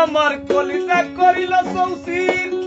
আমার কলিতা করিল সৌসির